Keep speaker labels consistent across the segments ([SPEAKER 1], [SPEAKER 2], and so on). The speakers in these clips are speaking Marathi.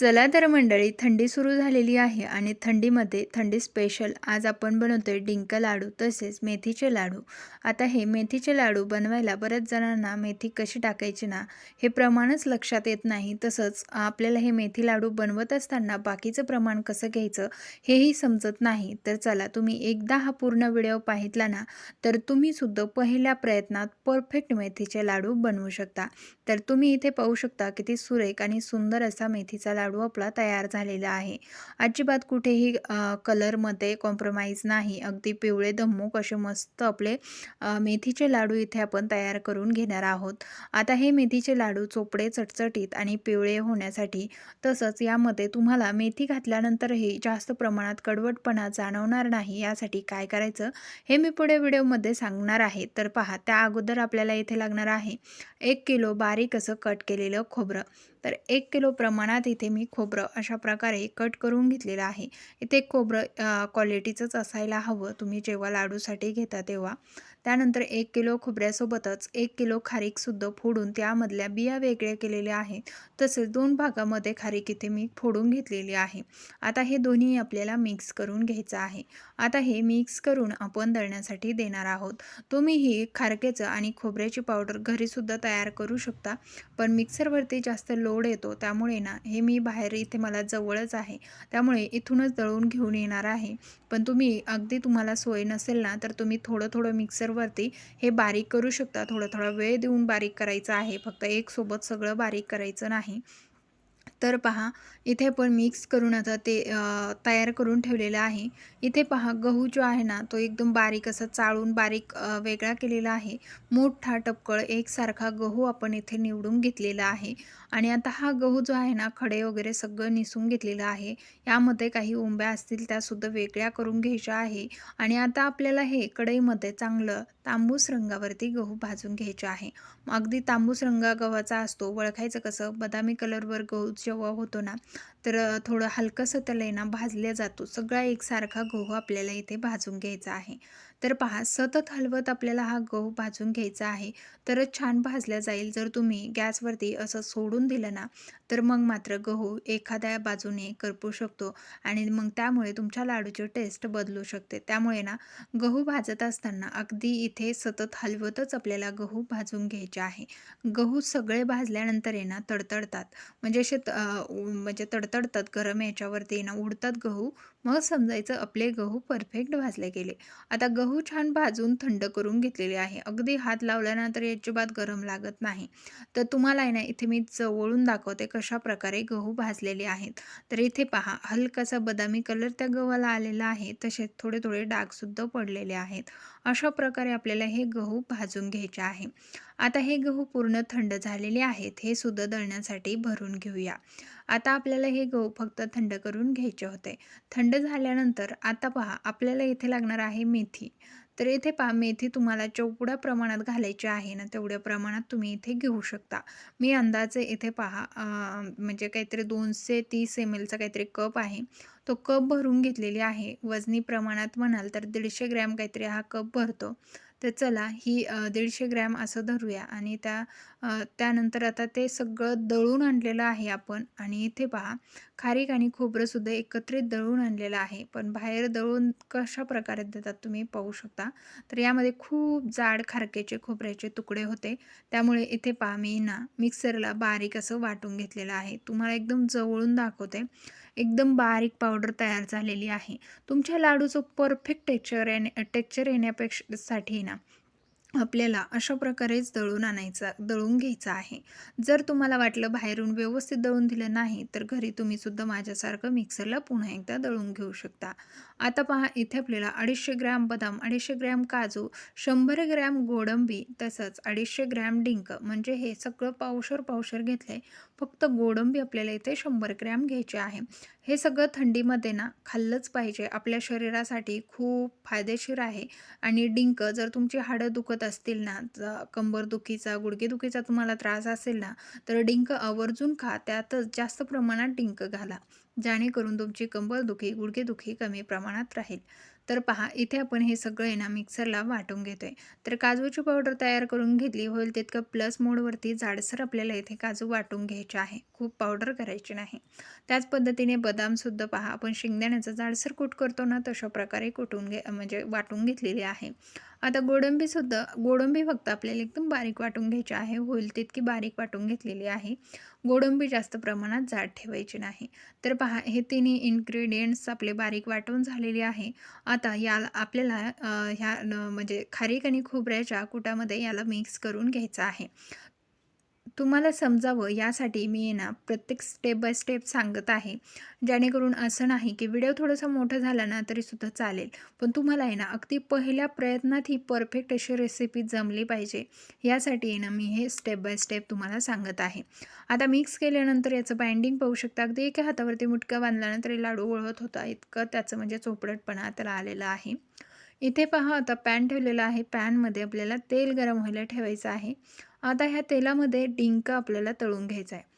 [SPEAKER 1] चला तर मंडळी थंडी सुरू झालेली आहे आणि थंडीमध्ये थंडी स्पेशल आज आपण बनवतोय डिंक लाडू तसेच मेथीचे लाडू. आता हे मेथीचे लाडू बनवायला बऱ्याच जणांना मेथी कशी टाकायची ना हे प्रमाणच लक्षात येत नाही. तसंच आपल्याला हे मेथी लाडू बनवत असताना बाकीचं प्रमाण कसं घ्यायचं हेही समजत नाही. तर चला तुम्ही एकदा हा पूर्ण व्हिडिओ पाहितला ना तर तुम्ही सुद्धा पहिल्या प्रयत्नात परफेक्ट मेथीचे लाडू बनवू शकता. तर तुम्ही इथे पाहू शकता किती सुरेख आणि सुंदर असा मेथीचा लाडू आपला तयार झालेला आहे. अजिबात कुठेही कलरमध्ये कॉम्प्रोमाइज नाही. अगदी पिवळे धम्मूक असे मस्त आपले मेथीचे लाडू इथे आपण तयार करून घेणार आहोत. आता हे मेथीचे लाडू चोपडे चटचटीत आणि पिवळे होण्यासाठी तसंच यामध्ये तुम्हाला मेथी घातल्यानंतरही जास्त प्रमाणात कडवटपणा जाणवणार नाही. यासाठी काय करायचं हे मी पुढे व्हिडिओमध्ये सांगणार आहे. तर पहा त्या अगोदर आपल्याला इथे लागणार आहे एक किलो बारीक असं कट केलेलं खोबरं. तर एक किलो प्रमाणात इथे मी खोबरं अशा प्रकारे कट करून घेतलेलं आहे. इथे खोबरं क्वालिटीचंच असायला हवं. तुम्ही जेव्हा लाडूसाठी घेता तेव्हा. त्यानंतर एक किलो खोबऱ्यासोबतच एक किलो खारीकसुद्धा फोडून त्यामधल्या बिया वेगळ्या केलेल्या आहेत. तसेच दोन भागामध्ये खारीक इथे मी फोडून घेतलेली आहे. आता हे दोन्ही आपल्याला मिक्स करून घ्यायचं आहे. आता हे मिक्स करून आपण दळण्यासाठी देणार आहोत. तुम्ही ही खारकेचं आणि खोबऱ्याची पावडर घरीसुद्धा तयार करू शकता. पण मिक्सरवरती जास्त लोड येतो. त्यामुळे ना हे मी बाहेर इथे मला जवळच आहे. त्यामुळे इथूनच दळून घेऊन येणार आहे. पण तुम्ही अगदी तुम्हाला सोय नसेल ना तर तुम्ही थोडं थोडं मिक्सरवरती हे बारीक करू शकता. थोडा थोडा वेळ देऊन बारीक करायचं आहे. फक्त एक सोबत सगळं बारीक करायचं नाही. तर पहा इथे पण मिक्स करून आता ते तयार करून ठेवलेलं आहे. इथे पहा गहू जो आहे ना तो एकदम बारीक असं चाळून बारीक वेगळा केलेला आहे. मोठा टपकळ एकसारखा गहू आपण इथे निवडून घेतलेला आहे. आणि आता हा गहू जो आहे ना खडे वगैरे सगळं निसून घेतलेलं आहे. यामध्ये काही ओंब्या असतील त्यासुद्धा वेगळ्या करून घ्यायच्या आहे. आणि आता आपल्याला हे कढईमध्ये चांगलं तांबूस रंगावरती गहू भाजून घ्यायचे आहे. अगदी तांबूस रंगा गव्हाचा असतो वळखायचं कसं? बदामी कलरवर गहू जेव्हा होतो ना तर थोडं हलकंसं त्याला ना भाजल्या जातो. सगळा एकसारखा गहू आपल्याला इथे भाजून घ्यायचा आहे. तर पहा सतत हलवत आपल्याला हा गहू भाजून घ्यायचा आहे. तरच छान भाजल्या जाईल जर तुम्ही गॅसवरती असं सोडून दिलं ना. तर मग मात्र गहू एखाद्या बाजूने करपू शकतो आणि मग त्यामुळे तुमच्या लाडूची टेस्ट बदलू शकते. त्यामुळे ना गहू भाजत असताना अगदी इथे सतत हलवतच आपल्याला गहू भाजून घ्यायचे आहे. गहू सगळे भाजल्यानंतर आहे ना तडतडतात. म्हणजे असे म्हणजे तडतडतात गरम याच्यावरती ना उडतात गहू. मग समजायचं आपले गहू परफेक्ट भाजले गेले. आता गहू छान भाजून थंड करून घेतलेले आहे. अगदी हात लावल्यानंतर अजिबात गरम लागत नाही. तर तुम्हाला आहे ना इथे मी जवळून दाखवते कशा प्रकारे गहू भाजलेले आहेत. तर इथे पहा हलकासा बदामी कलर त्या गव्हाला आलेला आहे. तसेच थोडे थोडे डागसुद्धा पडलेले आहेत. अशा प्रकारे आपल्याला हे गहू भाजून घ्यायचे आहे. आता हे गहू पूर्ण थंड झालेले आहेत. हे सुद्धा दळण्यासाठी भरून घेऊया. आता आपल्याला हे गहू फक्त थंड करून घ्यायचे होते. थंड झाल्यानंतर आता पहा आपल्याला इथे लागणार आहे मेथी. तर इथे पा मेथी तुम्हाला जेवढ्या प्रमाणात घालायची आहे ना तेवढ्या प्रमाणात तुम्ही इथे घेऊ शकता. मी अंदाजे इथे पहा म्हणजे काहीतरी दोनशे तीस एम एलचा काहीतरी कप आहे. तो कप भरून घेतलेली आहे. वजनी प्रमाणात म्हणाल तर दीडशे ग्रॅम काहीतरी हा कप भरतो. तर चला ही दीडशे ग्रॅम असं धरूया आणि त्या त्यानंतर आता ते सगळं दळून आणलेलं आहे आपण आणि इथे पहा खारीक आणि खोबरंसुद्धा एकत्रित दळून आणलेलं आहे. पण बाहेर दळून कशा प्रकारे देतात तुम्ही पाहू शकता. तर यामध्ये खूप जाड खारकेचे खोबऱ्याचे तुकडे होते. त्यामुळे इथे पहा मी ना मिक्सरला बारीक असं वाटून घेतलेलं आहे. तुम्हाला एकदम जवळून दाखवते. एकदम बारीक पावडर तयार झालेली आहे. तुमच्या लाडूचं परफेक्ट टेक्चर येणे टेक्चर येण्यापेक्षासाठी ना आपल्याला अशा प्रकारेच दळून आणायचा दळून घ्यायचं आहे. जर तुम्हाला वाटलं बाहेरून व्यवस्थित दळून दिलं नाही तर घरी तुम्ही सुद्धा माझ्यासारखं मिक्सरला पुन्हा एकदा दळून घेऊ शकता. आता पहा इथे आपल्याला अडीचशे ग्रॅम बदाम अडीचशे ग्रॅम काजू शंभर ग्रॅम गोडंबी तसंच अडीचशे ग्रॅम डिंक म्हणजे हे सगळं पावशर पावशर घेतलं आहे फक्त गोडंबी आपल्याला इथे शंभर ग्रॅम घ्यायचे आहे. हे सगळं थंडीमध्ये ना खाल्लंच पाहिजे. आपल्या शरीरासाठी खूप फायदेशीर आहे. आणि डिंक जर तुमची हाडं दुखत असतील ना कंबरदुखीचा गुडघेदुखीचा तुम्हाला त्रास असेल ना तर डिंक आवर्जून खा. त्यातच जास्त प्रमाणात डिंक घाला. जेणेकरून तुमची कंबरदुखी गुडघेदुखी कमी प्रमाणात राहील. तर पहा इथे आपण हे सगळं आहे ना मिक्सरला वाटून घेतो आहे तर काजूची पावडर तयार करून घेतली होईल तितकं प्लस मोडवरती जाडसर आपल्याला इथे काजू वाटून घ्यायचे आहे. खूप पावडर करायची नाही. त्याच पद्धतीने बदामसुद्धा पहा आपण शेंगदाण्याचा जाडसर कूट करतो ना तशा प्रकारे कुटून घे म्हणजे वाटून घेतलेली आहे. आता गोडंबीसुद्धा गोडंबी फक्त आपल्याला एकदम बारीक वाटून घ्यायची आहे होईल तितकी बारीक वाटून घेतलेली आहे. गोडंबी जास्त प्रमाणात जाड ठेवायची नाही. तर पहा हे तिन्ही इन्ग्रेडियंट्स आपले बारीक वाटून झालेले आहे. आता याला आपल्याला ह्या म्हणजे खारीक आणि खोबऱ्याच्या कुटामध्ये याला मिक्स करून घ्यायचं आहे. तुम्हाला समजावं यासाठी मी ना प्रत्येक स्टेप बाय स्टेप सांगत आहे. जेणेकरून असं नाही की व्हिडिओ थोडासा मोठा झाला ना तरीसुद्धा चालेल. पण तुम्हाला आहे ना अगदी पहिल्या प्रयत्नात ही परफेक्ट अशी रेसिपी जमली पाहिजे. यासाठी आहे ना मी हे स्टेप बाय स्टेप तुम्हाला सांगत आहे. आता मिक्स केल्यानंतर याचं बाइंडिंग पाहू शकता. अगदी एका हातावरती मुटका बांधल्यानंतर लाडू वळवत होता. इतकं त्याचं म्हणजे चोपडटपणा त्याला आलेला आहे. इथे पहा आता पॅन ठेवलेला आहे. पॅनमध्ये आपल्याला तेल गरम व्हायला ठेवायचं आहे. आता ह्या तेलामध्ये डिंक आपल्याला तळून घ्यायचा आहे.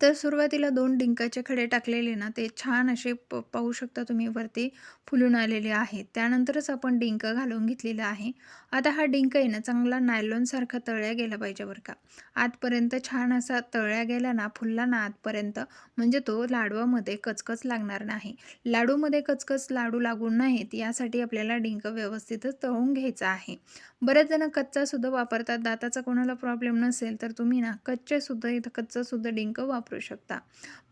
[SPEAKER 1] तर सुरुवातीला दोन डिंकाचे खडे टाकलेले ना ते छान असे प पाहू शकता तुम्ही वरती फुलून आलेले आहेत त्यानंतरच आपण डिंक घालून घेतलेला आहे. आता हा डिंक आहे ना चांगला नायलॉनसारखा तळल्या गेला पाहिजे बरं का. आतपर्यंत छान असा तळल्या गेला ना फुलला ना आतपर्यंत म्हणजे तो लाडवामध्ये कचकच लागणार नाही. लाडूमध्ये कचकच लाडू लागून नाहीत यासाठी आपल्याला डिंक व्यवस्थितच तळून घ्यायचा आहे. बरेच जण कच्चासुद्धा वापरतात. दाताचा कोणाला प्रॉब्लेम नसेल तर तुम्ही ना कच्चेसुद्धा इथं कच्चंसुद्धा डिंक वापरू शकता.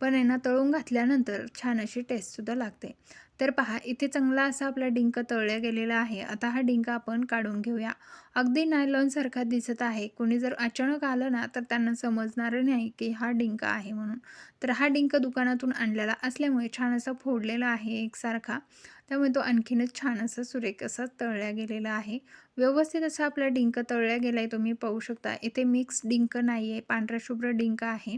[SPEAKER 1] पण आहे ना तळून घातल्यानंतर छान अशी टेस्टसुद्धा लागते. तर पहा इथे चांगला असा आपला डिंक तळल्या गेलेला आहे. आता हा डिंक आपण काढून घेऊया. अगदी नायलॉनसारखा दिसत आहे. कोणी जर अचानक आलं ना तर त्यांना समजणार नाही की हा डिंक आहे म्हणून. तर हा डिंक दुकानातून आणलेला असल्यामुळे छान असा फोडलेला आहे एकसारखा. त्यामुळे तो आणखीनच छान असा सुरेख असा तळल्या गेलेला आहे. व्यवस्थित असा आपला डिंक तळल्या गेला आहे तुम्ही पाहू शकता. इथे मिक्स डिंक नाही आहे पांढरा शुभ्र डिंक आहे.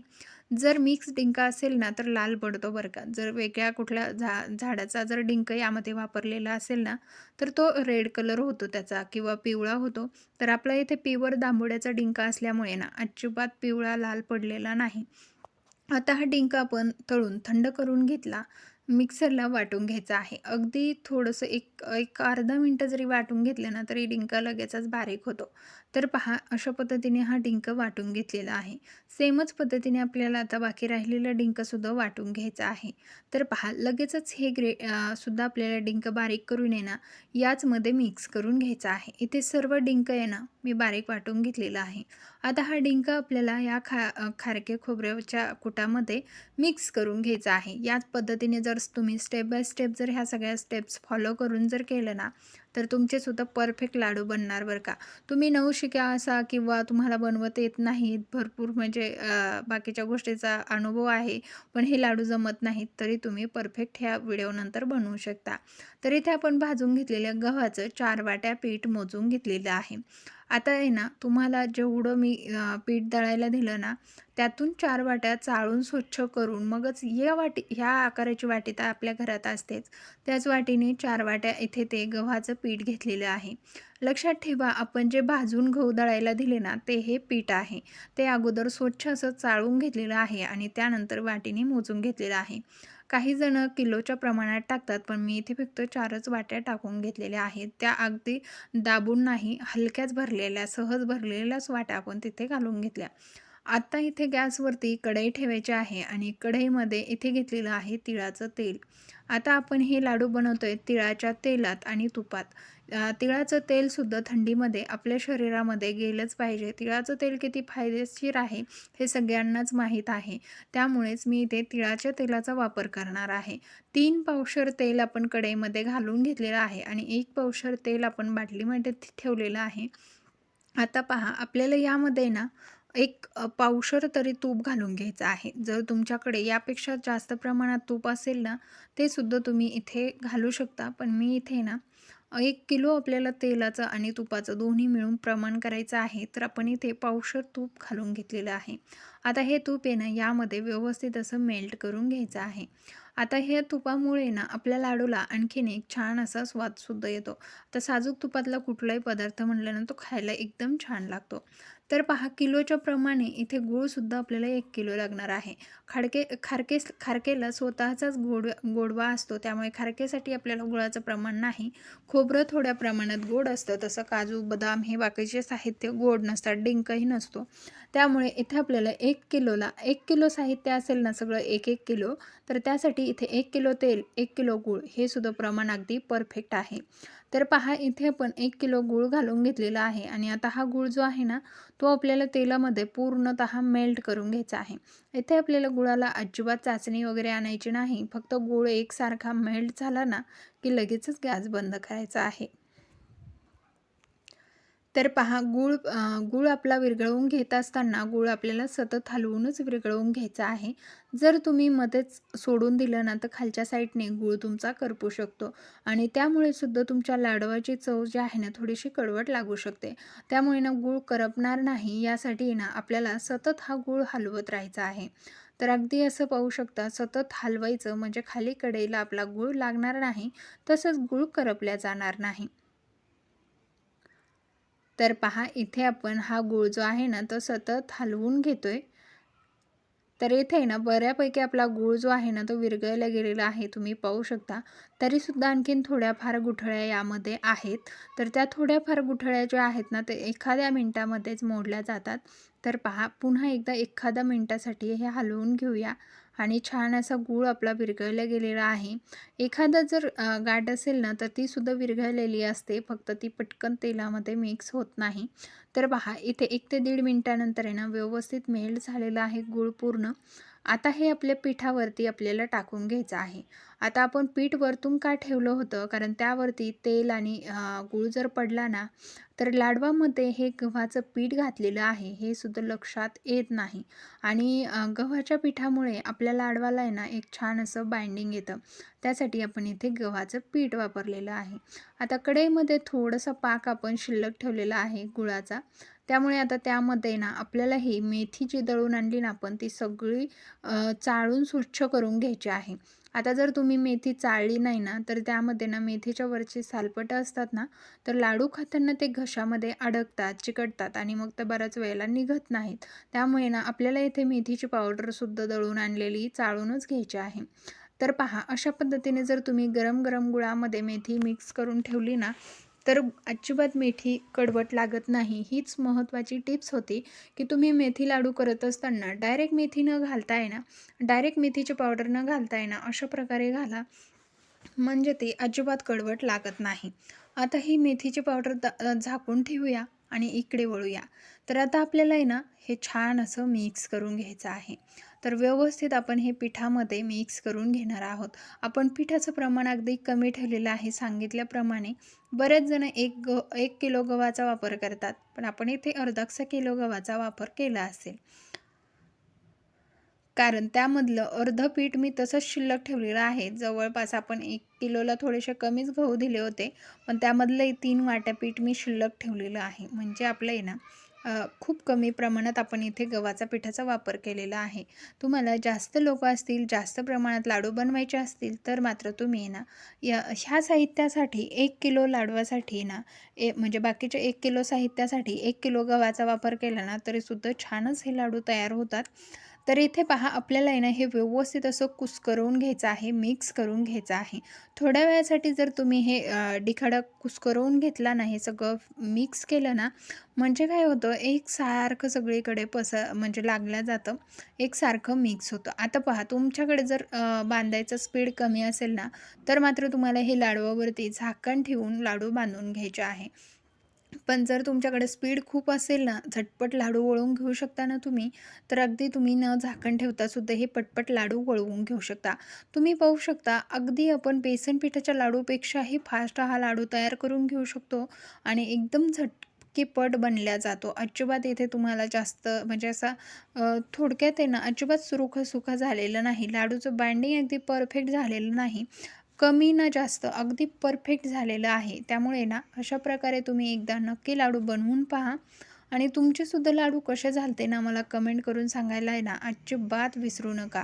[SPEAKER 1] जर मिक्स डिंक असेल ना तर लाल पडतो बरं का. जर वेगळ्या कुठल्या झा झाडाचा जर डिंक यामध्ये वापरलेला असेल ना तर तो रेड कलर होतो त्याचा किंवा पिवळा होतो. तर आपला इथे पिवर दांबोड्याचा डिंक असल्यामुळे ना अजिबात पिवळा लाल पडलेला नाही. आता हा डिंक आपण तळून थंड करून घेतला मिक्सरला वाटून घ्यायचं आहे. अगदी थोडंसं एक एक अर्धा मिनटं जरी वाटून घेतलं ना तरी डिंक लगेचच बारीक होतो. तर पहा अशा पद्धतीने हा डिंक वाटून घेतलेला आहे. सेमच पद्धतीने आपल्याला आता बाकी राहिलेला डिंकसुद्धा वाटून घ्यायचं आहे. तर पहा लगेचच हे ग्रे सुद्धा आपल्याला डिंक बारीक करून येणं याचमध्ये मिक्स करून घ्यायचं आहे. इथे सर्व डिंक आहे ना मी बारीक वाटून घेतलेला आहे. आता हा डिंक आपल्याला या खा खारके खोबऱ्याच्या कुटामध्ये मिक्स करून घ्यायचा आहे. याच पद्धतीने जर तुम्ही स्टेप बाय स्टेप जर ह्या सगळ्या स्टेप्स फॉलो करून जर केलं ना तर तुमचे सुद्धा परफेक्ट लाडू बनणार बरं का. तुम्ही नवशिक्या असा किंवा तुम्हाला बनवत येत नाहीत भरपूर म्हणजे बाकीच्या गोष्टीचा अनुभव आहे पण हे लाडू जमत नाहीत तरी तुम्ही परफेक्ट ह्या व्हिडिओनंतर बनवू शकता. तर इथे आपण भाजून घेतलेल्या गव्हाचं चार वाट्या पीठ मोजून घेतलेलं आहे. आता आहे ना तुम्हाला जेवढं मी पीठ दळायला दिलं ना त्यातून चार वाट्या चाळून स्वच्छ करून मगच या वाटी ह्या आकाराची वाटी तर आपल्या घरात असतेच त्याच वाटीने चार वाट्या इथे ते गव्हाचं पीठ घेतलेलं आहे. लक्षात ठेवा आपण जे भाजून गहू दळायला दिले ना ते हे पीठ आहे. ते अगोदर स्वच्छ असं चाळून घेतलेलं आहे आणि त्यानंतर वाटीने मोजून घेतलेलं आहे. काही जण किलोच्या प्रमाणात टाकतात पण मी इथे फक्त चारच वाट्या टाकून घेतलेल्या आहेत. त्या अगदी दाबून नाही हलक्याच भरलेल्या सहज भरलेल्याच वाट्या आपण तिथे घालून घेतल्या. आत्ता इथे गॅसवरती कढई ठेवायची आहे आणि कढईमध्ये इथे घेतलेलं आहे तिळाचं तेल. आता आपण हे लाडू बनवतो आहे तिळाच्या तेलात आणि तुपात. तिळाचं तेलसुद्धा थंडीमध्ये आपल्या शरीरामध्ये गेलंच पाहिजे. तिळाचं तेल किती फायदेशीर आहे हे सगळ्यांनाच माहीत आहे. त्यामुळेच मी इथे तिळाच्या तेलाचा वापर करणार आहे. तीन पावशर तेल आपण कढईमध्ये घालून घेतलेलं आहे आणि एक पावशर तेल आपण बाटलीमध्ये ठेवलेलं आहे. आता पहा आपल्याला यामध्ये ना एक पावशर तरी तूप घालून घ्यायचं आहे. जर तुमच्याकडे यापेक्षा जास्त प्रमाणात तूप असेल ना ते सुद्धा तुम्ही इथे घालू शकता. पण मी इथे ना एक किलो आपल्याला तेलाचं आणि तुपाचं दोन्ही मिळून प्रमाण करायचं आहे तर आपण इथे पावशर तूप घालून घेतलेलं आहे. आता हे तूप आहे ना यामध्ये व्यवस्थित असं मेल्ट करून घ्यायचं आहे. आता हे तुपामुळे ना आपल्या लाडूला आणखीन एक छान असा स्वादसुद्धा येतो. तर साजूक तुपातला कुठलाही पदार्थ म्हणलं ना तो खायला एकदम छान लागतो. तर पहा किलोच्या प्रमाणे इथे गूळसुद्धा आपल्याला एक किलो लागणार आहे. खाडके खारके खारकेला स्वतःचाच गोड गोडवा असतो. त्यामुळे खारकेसाठी आपल्याला गुळाचं प्रमाण नाही. खोबरं थोड्या प्रमाणात गोड असतं. तसं काजू बदाम हे बाकीचे साहित्य गोड नसतात. डिंकही नसतो. त्यामुळे इथे आपल्याला एक किलोला एक किलो साहित्य असेल ना सगळं एक एक किलो तर त्यासाठी इथे एक किलो तेल एक किलो गूळ हे सुद्धा प्रमाण अगदी परफेक्ट आहे. तर पहा इथे आपण एक किलो गूळ घालून घेतलेला आहे आणि आता हा गूळ जो आहे ना तो आपल्याला तेलामध्ये पूर्णत मेल्ट करून घ्यायचा आहे. इथे आपल्याला गुळाला अजिबात चाचणी वगैरे आणायची नाही. फक्त गूळ एकसारखा मेल्ट झाला ना की लगेचच गॅस बंद करायचा आहे. तर पहा गूळ गूळ आपला विरघळवून घेत असताना गूळ आपल्याला सतत हलवूनच विरघळवून घ्यायचा आहे. जर तुम्ही मध्येच सोडून दिलं ना तर खालच्या साईडने गूळ तुमचा करपू शकतो आणि त्यामुळे सुद्धा तुमच्या लाडवाची चव जी आहे ना थोडीशी कडवट लागू शकते. त्यामुळे ना गूळ करपणार नाही यासाठी ना आपल्याला सतत हा गूळ हलवत राहायचा आहे. तर अगदी असं पाहू शकता सतत हलवायचं म्हणजे खाली कडेला आपला गूळ लागणार नाही तसंच गूळ करपल्या जाणार नाही. तर पहा इथे आपण हा गूळ जो आहे ना तो सतत हलवून घेतोय. तर इथे ना बऱ्यापैकी आपला गूळ जो आहे ना तो विरघळला गेलेला आहे तुम्ही पाहू शकता. तरीसुद्धा आणखीन थोड्याफार गुठळ्या यामध्ये आहेत. तर त्या थोड्याफार गुठळ्या ज्या आहेत ना ते एखाद्या मिनटामध्येच मोडल्या जातात. तर पहा पुन्हा एकदा एखाद्या मिनटासाठी हे हलवून घेऊया. आणि छान असा गूळ आपला विरघळला गेलेला आहे. एखादा जर गाठ असेल ना तर ती सुद्धा विरघळलेली असते. फक्त ती पटकन तेलामध्ये मिक्स होत नाही. तर पहा इथे एक ते दीड मिनटानंतर आहे ना व्यवस्थित मेल्ट झालेला आहे गूळ पूर्ण. आता हे आपल्या पिठावरती आपल्याला टाकून घ्यायचं आहे. आता आपण पीठ वरतून का ठेवलं होतं? कारण त्यावरती तेल आणि गूळ जर पडला ना तर लाडवामध्ये हे गव्हाचं पीठ घातलेलं आहे हे सुद्धा लक्षात येत नाही. आणि गव्हाच्या पिठामुळे आपल्या लाडवाला आहे ना एक छान असं बाइंडिंग येतं. त्यासाठी आपण इथे गव्हाचं पीठ वापरलेलं आहे. आता कढईमध्ये थोडंसं पाक आपण शिल्लक ठेवलेला आहे गुळाचा. त्यामुळे आता त्यामध्ये ना आपल्याला ही मेथी जी दळून आणली ना आपण ती सगळी चाळून स्वच्छ करून घ्यायची आहे. आता जर तुम्ही मेथी चाळली नाही ना तर त्यामध्ये ना मेथीच्या वरची सालपटं असतात ना तर लाडू खाताना ते घशामध्ये अडकतात चिकटतात आणि मग ते बऱ्याच वेळेला निघत नाहीत. त्यामुळे ना आपल्याला इथे मेथीची पावडरसुद्धा दळून आणलेली चाळूनच घ्यायची आहे. तर पहा अशा पद्धतीने जर तुम्ही गरम गरम गुळामध्ये मेथी मिक्स करून ठेवली ना तर अजिबात मेथी कडवट लागत नाही. हीच महत्त्वाची टिप्स होती की तुम्ही मेथी लाडू करत असताना डायरेक्ट मेथी न घालता ना डायरेक्ट मेथीची पावडर न घालता ना अशा प्रकारे घाला. म्हणजे ती अजिबात कडवट लागत नाही. आता ही मेथीची पावडर झाकून ठेवूया आणि इकडे वळूया. तर आता आपल्याला आहे ना हे छान असं मिक्स करून घ्यायचं आहे. तर व्यवस्थित आपण हे पिठामध्ये मिक्स करून घेणार आहोत. आपण पिठाचं प्रमाण अगदी कमी ठेवलेलं आहे सांगितल्याप्रमाणे. बरेच जण एक ग एक किलो गव्हाचा वापर करतात पण आपण इथे अर्धासा किलो गव्हाचा वापर केला असेल. कारण त्यामधलं अर्ध पीठ मी तसंच शिल्लक ठेवलेलं आहे. जवळपास आपण एक किलोला थोडेसे कमीच गहू दिले होते पण त्यामधलं तीन वाट्या पीठ मी शिल्लक ठेवलेलं आहे. म्हणजे आपलं आहे ना खूप कमी प्रमाणात आपण इथे गव्हाचा पिठाचा वापर केलेला आहे. तुम्हाला जास्त लोक असतील जास्त प्रमाणात लाडू बनवायचे असतील तर मात्र तुम्ही ना या ह्या साहित्यासाठी एक किलो लाडवासाठी ना ए म्हणजे बाकीच्या एक किलो साहित्यासाठी एक किलो गव्हाचा वापर केला ना तरीसुद्धा छानच हे लाडू तयार होतात. तर इथे पहा आपल्याला आहे ना हे व्यवस्थित असं कुस्करवून घ्यायचं आहे मिक्स करून घ्यायचं आहे. थोड्या वेळासाठी जर तुम्ही हे डिखाडा कुस्करवून घेतला नाही सगळं मिक्स केलं ना म्हणजे काय होतं एकसारखं सगळीकडे पस म्हणजे लागलं जातं एकसारखं मिक्स होतं. आता पहा तुमच्याकडे जर बांधायचं स्पीड कमी असेल ना तर मात्र तुम्हाला हे लाडवावरती झाकण ठेवून लाडू बांधून घ्यायचे आहे. पण जर तुमच्याकडे स्पीड खूप असेल ना झटपट लाडू वळवून घेऊ शकता ना तुम्ही तर अगदी तुम्ही न झाकण ठेवता सुद्धा हे पटपट लाडू वळवून घेऊ शकता. तुम्ही पाहू शकता अगदी आपण बेसन पिठाच्या लाडूपेक्षाही फास्ट हा लाडू तयार करून घेऊ शकतो आणि एकदम झटकेपट बनल्या जातो. अजिबात येथे तुम्हाला जास्त म्हणजे असा थोडक्यात आहे ना अजिबात सुरुख सुखा झालेलं नाही. लाडूचं बाइंडिंग अगदी परफेक्ट झालेलं नाही. कमी ना जास्त अगदी परफेक्ट झालेलं आहे. त्यामुळे ना अशा प्रकारे तुम्ही एकदा नक्की लाडू बनवून पहा. आणि तुमचेसुद्धा लाडू कसे झालते ना मला कमेंट करून सांगायला आहे ना अजिबात विसरू नका.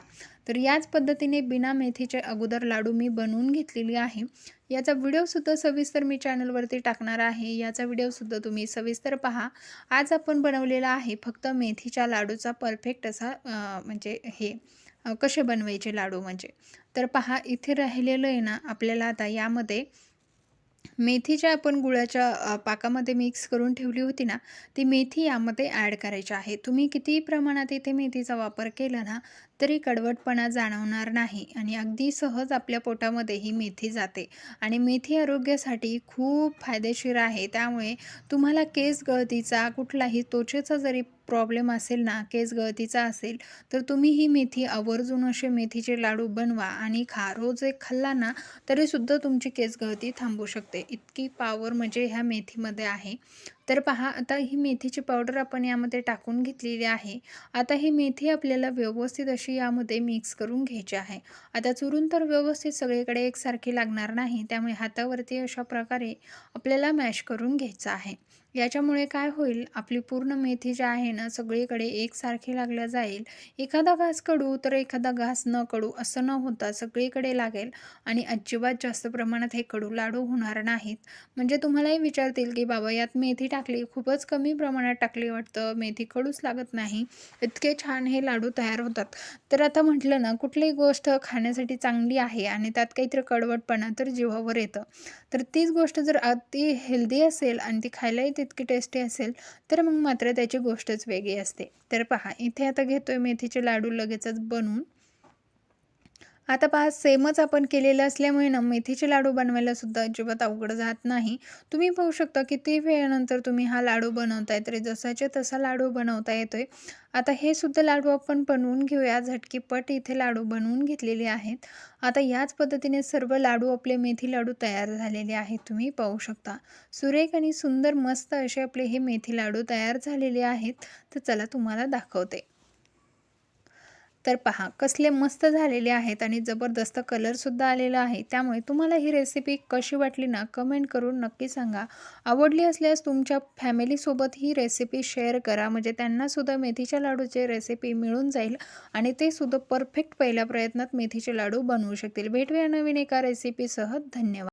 [SPEAKER 1] तर याच पद्धतीने बिना मेथीचे अगोदर लाडू मी बनवून घेतलेली आहे. याचा व्हिडिओसुद्धा सविस्तर मी चॅनलवरती टाकणार आहे. याचा व्हिडिओसुद्धा तुम्ही सविस्तर पहा. आज आपण बनवलेला आहे फक्त मेथीच्या लाडूचा परफेक्ट असा म्हणजे हे. कसे बनवायचे लाडू म्हणजे? तर पहा इथे राहिलेलं आहे ना आपल्याला आता यामध्ये मेथीच्या आपण गुळाच्या पाकामध्ये मिक्स करून ठेवली होती ना ती मेथी यामध्ये ॲड करायची आहे. तुम्ही कितीही प्रमाणात इथे मेथीचा वापर केला ना तरी कडवटपणा जाणवणार नाही आणि अगदी सहज आपल्या पोटामध्ये ही मेथी जाते. आणि मेथी आरोग्यासाठी खूप फायदेशीर आहे. त्यामुळे तुम्हाला केस गळतीचा कुठलाही त्वचेचा जरी प्रॉब्लेम असेल ना केस गळतीचा असेल तर तुम्ही ही मेथी आवर्जून असे मेथीचे लाडू बनवा आणि खा. रोज एक खाल्ला ना तरीसुद्धा तुमची केस गळती थांबू शकते. इतकी पावर म्हणजे ह्या मेथीमध्ये आहे. तर पहा आता ही मेथीची पावडर आपण यामध्ये टाकून घेतलेली आहे. आता ही मेथी आपल्याला व्यवस्थित अशी यामध्ये मिक्स करून घ्यायची आहे. आता चुरून तर व्यवस्थित सगळीकडे एकसारखी लागणार नाही त्यामुळे हातावरती अशा प्रकारे आपल्याला मॅश करून घ्यायचं आहे. याच्यामुळे काय होईल? आपली पूर्ण मेथी जी आहे ना सगळीकडे एकसारखी लागल्या जाईल. एखादा घास कडू तर एखादा घास न कडू असं न होता सगळीकडे लागेल आणि अजिबात जास्त प्रमाणात हे कडू लाडू होणार नाहीत. म्हणजे तुम्हालाही विचारतील की बाबा यात मेथी टाकली खूपच कमी प्रमाणात टाकली वाटतं मेथी कडूच लागत नाही इतके छान हे लाडू तयार होतात. तर आता म्हटलं ना कुठलीही गोष्ट खाण्यासाठी चांगली आहे आणि त्यात काहीतरी कडवटपणा तर जीवावर येतं. तर तीच गोष्ट जर अति हेल्दी असेल आणि ती खायलाही तितकी टेस्टी असेल तर मग मात्र त्याची गोष्टच वेगळी असते. तर पहा इथे आता घेतोय मेथीचे लाडू लगेचच बनवून आता पहा सेमच आपण केलेलं असल्यामुळे ना मेथीचे लाडू बनवायला सुद्धा अजिबात अवघड जात नाही. तुम्ही पाहू शकता किती वेळानंतर तुम्ही हा लाडू बनवताय तरी जसाच्या तसा लाडू बनवता येतोय. आता हे सुद्धा लाडू आपण बनवून घेऊया. झटकीपट इथे लाडू बनवून घेतलेले आहेत. आता याच पद्धतीने सर्व लाडू आपले मेथी लाडू तयार झालेले आहेत. तुम्ही पाहू शकता. सुरेख आणि सुंदर मस्त असे आपले हे मेथी लाडू तयार झालेले आहेत. तर चला तुम्हाला दाखवते. तर पहा कसले मस्त झालेले आहेत आणि जबरदस्त कलरसुद्धा आलेला आहे. त्यामुळे तुम्हाला ही रेसिपी कशी वाटली ना कमेंट करून नक्की सांगा. आवडली असल्यास तुमच्या फॅमिलीसोबत ही रेसिपी शेअर करा. म्हणजे त्यांनासुद्धा मेथीच्या लाडूची रेसिपी मिळून जाईल आणि ते सुद्धा परफेक्ट पहिल्या प्रयत्नात मेथीचे लाडू बनवू शकतील. भेटूया नवीन एका रेसिपीसह धन्यवाद.